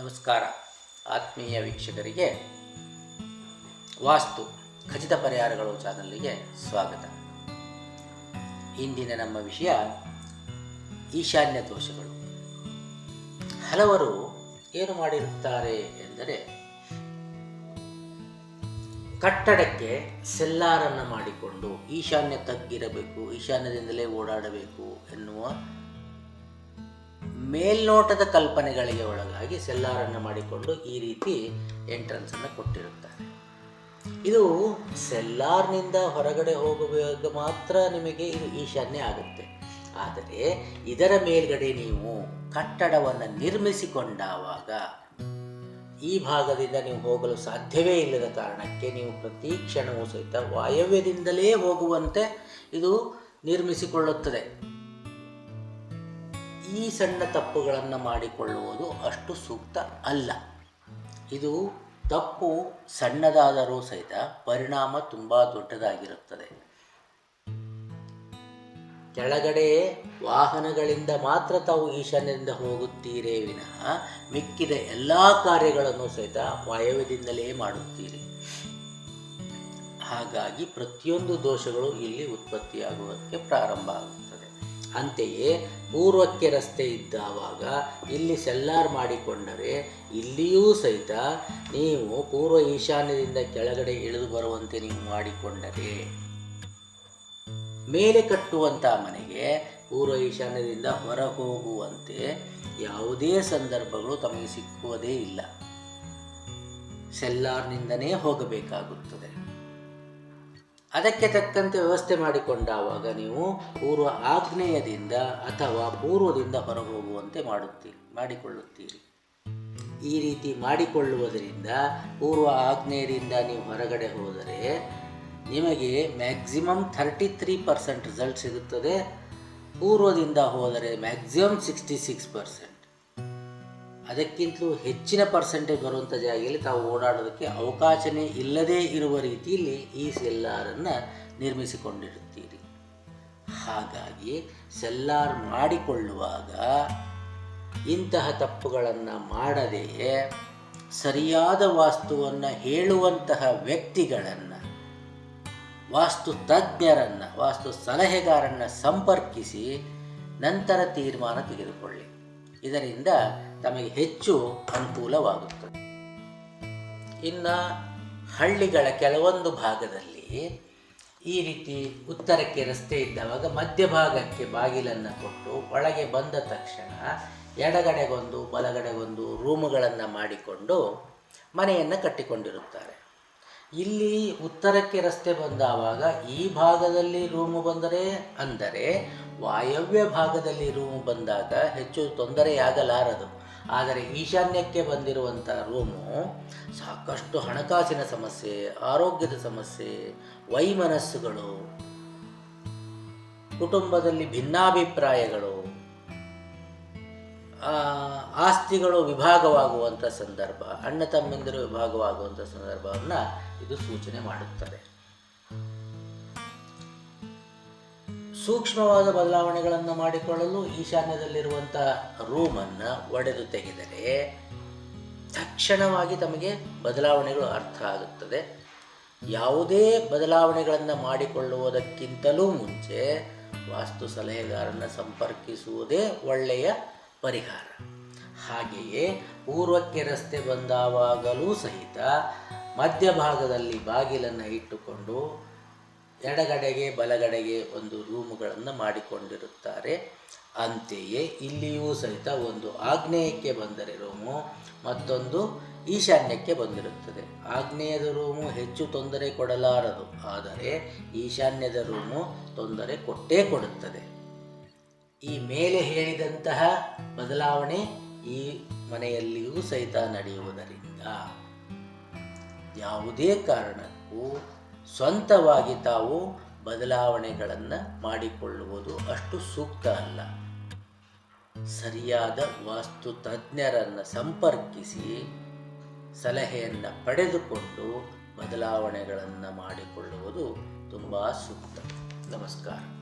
ನಮಸ್ಕಾರ. ಆತ್ಮೀಯ ವೀಕ್ಷಕರಿಗೆ ವಾಸ್ತು ಖಚಿತ ಪರಿಹಾರಗಳು ಚಾನಲ್ಗೆ ಸ್ವಾಗತ. ಇಂದಿನ ನಮ್ಮ ವಿಷಯ ಈಶಾನ್ಯ ದೋಷಗಳು. ಹಲವರು ಏನು ಮಾಡಿರುತ್ತಾರೆ ಎಂದರೆ, ಕಟ್ಟಡಕ್ಕೆ ಸೆಲ್ಲಾರನ್ನು ಮಾಡಿಕೊಂಡು ಈಶಾನ್ಯ ತಗ್ಗಿರಬೇಕು, ಈಶಾನ್ಯದಿಂದಲೇ ಓಡಾಡಬೇಕು ಎನ್ನುವ ಮೇಲ್ನೋಟದ ಕಲ್ಪನೆಗಳಿಗೆ ಒಳಗಾಗಿ ಸೆಲ್ಲಾರನ್ನು ಮಾಡಿಕೊಂಡು ಈ ರೀತಿ ಎಂಟ್ರೆನ್ಸನ್ನು ಕೊಟ್ಟಿರುತ್ತಾರೆ. ಇದು ಸೆಲ್ಲಾರ್ನಿಂದ ಹೊರಗಡೆ ಹೋಗುವಾಗ ಮಾತ್ರ ನಿಮಗೆ ಇದು ಈಶಾನ್ಯ ಆಗುತ್ತೆ. ಆದರೆ ಇದರ ಮೇಲ್ಗಡೆ ನೀವು ಕಟ್ಟಡವನ್ನು ನಿರ್ಮಿಸಿಕೊಂಡಾವಾಗ ಈ ಭಾಗದಿಂದ ನೀವು ಹೋಗಲು ಸಾಧ್ಯವೇ ಇಲ್ಲದ ಕಾರಣಕ್ಕೆ ನೀವು ಪ್ರತಿ ಕ್ಷಣವೂ ಸಹಿತ ವಾಯವ್ಯದಿಂದಲೇ ಹೋಗುವಂತೆ ಇದು ನಿರ್ಮಿಸಿಕೊಳ್ಳುತ್ತದೆ. ಈ ಸಣ್ಣ ತಪ್ಪುಗಳನ್ನು ಮಾಡಿಕೊಳ್ಳುವುದು ಅಷ್ಟು ಸೂಕ್ತ ಅಲ್ಲ. ಇದು ತಪ್ಪು ಸಣ್ಣದಾದರೂ ಸಹಿತ ಪರಿಣಾಮ ತುಂಬ ದೊಡ್ಡದಾಗಿರುತ್ತದೆ. ಕೆಳಗಡೆ ವಾಹನಗಳಿಂದ ಮಾತ್ರ ತಾವು ಈಶಾನ್ಯದಿಂದ ಹೋಗುತ್ತೀರೇ ವಿನಃ ಮಿಕ್ಕಿದ ಎಲ್ಲ ಕಾರ್ಯಗಳನ್ನು ಸಹಿತ ವಾಯವ್ಯದಿಂದಲೇ ಮಾಡುತ್ತೀರಿ. ಹಾಗಾಗಿ ಪ್ರತಿಯೊಂದು ದೋಷಗಳು ಇಲ್ಲಿ ಉತ್ಪತ್ತಿಯಾಗುವುದಕ್ಕೆ ಪ್ರಾರಂಭ ಆಗುತ್ತದೆ. ಅಂತೆಯೇ ಪೂರ್ವಕ್ಕೆ ರಸ್ತೆ ಇದ್ದಾವಾಗ ಇಲ್ಲಿ ಸೆಲ್ಲಾರ್ ಮಾಡಿಕೊಂಡರೆ ಇಲ್ಲಿಯೂ ಸಹಿತ ನೀವು ಪೂರ್ವ ಈಶಾನ್ಯದಿಂದ ಕೆಳಗಡೆ ಇಳಿದು ಬರುವಂತೆ ನೀವು ಮಾಡಿಕೊಂಡರೆ. ಮೇಲೆ ಕಟ್ಟುವಂಥ ಮನೆಗೆ ಪೂರ್ವ ಈಶಾನ್ಯದಿಂದ ಹೊರ ಹೋಗುವಂತೆ ಯಾವುದೇ ಸಂದರ್ಭಗಳು ತಮಗೆ ಸಿಕ್ಕುವುದೇ ಇಲ್ಲ. ಸೆಲ್ಲಾರ್ನಿಂದನೇ ಹೋಗಬೇಕಾಗುತ್ತದೆ. ಅದಕ್ಕೆ ತಕ್ಕಂತೆ ವ್ಯವಸ್ಥೆ ಮಾಡಿಕೊಂಡಾವಾಗ ನೀವು ಪೂರ್ವ ಆಗ್ನೇಯದಿಂದ ಅಥವಾ ಪೂರ್ವದಿಂದ ಹೊರಹೋಗುವಂತೆ ಮಾಡುತ್ತೀರಿ ಮಾಡಿಕೊಳ್ಳುತ್ತೀರಿ. ಈ ರೀತಿ ಮಾಡಿಕೊಳ್ಳುವುದರಿಂದ ಪೂರ್ವ ಆಗ್ನೇಯದಿಂದ ನೀವು ಹೊರಗಡೆ ಹೋದರೆ ನಿಮಗೆ maximum thirty three percent result ಸಿಗುತ್ತದೆ. ಪೂರ್ವದಿಂದ ಹೋದರೆ ಮ್ಯಾಕ್ಸಿಮಮ್ ಸಿಕ್ಸ್ಟಿ ಸಿಕ್ಸ್ ಪರ್ಸೆಂಟ್ ಅದಕ್ಕಿಂತಲೂ ಹೆಚ್ಚಿನ ಪರ್ಸೆಂಟೇಜ್ ಬರುವಂಥ ಜಾಗದಲ್ಲಿ ತಾವು ಓಡಾಡೋದಕ್ಕೆ ಅವಕಾಶನೇ ಇಲ್ಲದೇ ಇರುವ ರೀತಿಯಲ್ಲಿ ಈ ಸೆಲ್ಲಾರನ್ನು ನಿರ್ಮಿಸಿಕೊಂಡಿರುತ್ತೀರಿ. ಹಾಗಾಗಿ ಸೆಲ್ಲಾರ್ ಮಾಡಿಕೊಳ್ಳುವಾಗ ಇಂತಹ ತಪ್ಪುಗಳನ್ನು ಮಾಡದೆಯೇ ಸರಿಯಾದ ವಾಸ್ತುವನ್ನು ಹೇಳುವಂತಹ ವ್ಯಕ್ತಿಗಳನ್ನು, ವಾಸ್ತು ತಜ್ಞರನ್ನು, ವಾಸ್ತು ಸಲಹೆಗಾರನ್ನು ಸಂಪರ್ಕಿಸಿ ನಂತರ ತೀರ್ಮಾನ ತೆಗೆದುಕೊಳ್ಳಿ. ಇದರಿಂದ ತಮಗೆ ಹೆಚ್ಚು ಅನುಕೂಲವಾಗುತ್ತದೆ. ಇನ್ನು ಹಳ್ಳಿಗಳ ಕೆಲವೊಂದು ಭಾಗದಲ್ಲಿ ಈ ರೀತಿ ಉತ್ತರಕ್ಕೆ ರಸ್ತೆ ಇದ್ದವಾಗ ಮಧ್ಯಭಾಗಕ್ಕೆ ಬಾಗಿಲನ್ನು ಕೊಟ್ಟು ಒಳಗೆ ಬಂದ ತಕ್ಷಣ ಎಡಗಡೆಗೊಂದು, ಬಲಗಡೆಗೊಂದು ರೂಮುಗಳನ್ನು ಮಾಡಿಕೊಂಡು ಮನೆಯನ್ನು ಕಟ್ಟಿಕೊಂಡಿರುತ್ತಾರೆ. ಇಲ್ಲಿ ಉತ್ತರಕ್ಕೆ ರಸ್ತೆ ಬಂದಾವಾಗ ಈ ಭಾಗದಲ್ಲಿ ರೂಮು ಬಂದರೆ ಅಂದರೆ ವಾಯವ್ಯ ಭಾಗದಲ್ಲಿ ರೂಮು ಬಂದಾಗ ಹೆಚ್ಚು ತೊಂದರೆಯಾಗಲಾರದು. ಆದರೆ ಈಶಾನ್ಯಕ್ಕೆ ಬಂದಿರುವಂಥ ರೂಮು ಸಾಕಷ್ಟು ಹಣಕಾಸಿನ ಸಮಸ್ಯೆ, ಆರೋಗ್ಯದ ಸಮಸ್ಯೆ, ವೈಮನಸ್ಸುಗಳು, ಕುಟುಂಬದಲ್ಲಿ ಭಿನ್ನಾಭಿಪ್ರಾಯಗಳು ಆಸ್ತಿಗಳು ವಿಭಾಗವಾಗುವಂಥ ಸಂದರ್ಭ, ಅಣ್ಣ ತಮ್ಮಂದಿರು ವಿಭಾಗವಾಗುವಂಥ ಸಂದರ್ಭವನ್ನು ಇದು ಸೂಚನೆ ಮಾಡುತ್ತದೆ. ಸೂಕ್ಷ್ಮವಾದ ಬದಲಾವಣೆಗಳನ್ನು ಮಾಡಿಕೊಳ್ಳಲು ಈಶಾನ್ಯದಲ್ಲಿರುವಂಥ ರೂಮನ್ನು ಒಡೆದು ತೆಗೆದರೆ ತಕ್ಷಣವಾಗಿ ತಮಗೆ ಬದಲಾವಣೆಗಳು ಅರ್ಥ ಆಗುತ್ತದೆ. ಯಾವುದೇ ಬದಲಾವಣೆಗಳನ್ನು ಮಾಡಿಕೊಳ್ಳುವುದಕ್ಕಿಂತಲೂ ಮುಂಚೆ ವಾಸ್ತು ಸಲಹೆಗಾರನ್ನು ಸಂಪರ್ಕಿಸುವುದೇ ಒಳ್ಳೆಯ ಪರಿಹಾರ. ಹಾಗೆಯೇ ಪೂರ್ವಕ್ಕೆ ರಸ್ತೆ ಬಂದಾವಾಗಲೂ ಸಹಿತ ಮಧ್ಯಭಾಗದಲ್ಲಿ ಬಾಗಿಲನ್ನು ಇಟ್ಟುಕೊಂಡು ಎಡಗಡೆಗೆ, ಬಲಗಡೆಗೆ ಒಂದು ರೂಮುಗಳನ್ನು ಮಾಡಿಕೊಂಡಿರುತ್ತಾರೆ. ಅಂತೆಯೇ ಇಲ್ಲಿಯೂ ಸಹಿತ ಒಂದು ಆಗ್ನೇಯಕ್ಕೆ ಬಂದರೆ ರೂಮು, ಮತ್ತೊಂದು ಈಶಾನ್ಯಕ್ಕೆ ಬಂದಿರುತ್ತದೆ. ಆಗ್ನೇಯದ ರೂಮು ಹೆಚ್ಚು ತೊಂದರೆ ಕೊಡಲಾರದು, ಆದರೆ ಈಶಾನ್ಯದ ರೂಮು ತೊಂದರೆ ಕೊಟ್ಟೇ ಕೊಡುತ್ತದೆ. ಈ ಮೇಲೆ ಹೇಳಿದಂತಹ ಬದಲಾವಣೆ ಈ ಮನೆಯಲ್ಲಿಯೂ ಸಹಿತ ನಡೆಯುವುದರಿಂದ ಯಾವುದೇ ಕಾರಣಕ್ಕೂ ಸ್ವಂತವಾಗಿ ತಾವು ಬದಲಾವಣೆಗಳನ್ನು ಮಾಡಿಕೊಳ್ಳುವುದು ಅಷ್ಟು ಸೂಕ್ತ ಅಲ್ಲ. ಸರಿಯಾದ ವಾಸ್ತು ತಜ್ಞರನ್ನು ಸಂಪರ್ಕಿಸಿ ಸಲಹೆಯನ್ನು ಪಡೆದುಕೊಂಡು ಬದಲಾವಣೆಗಳನ್ನು ಮಾಡಿಕೊಳ್ಳುವುದು ತುಂಬ ಸೂಕ್ತ. ನಮಸ್ಕಾರ.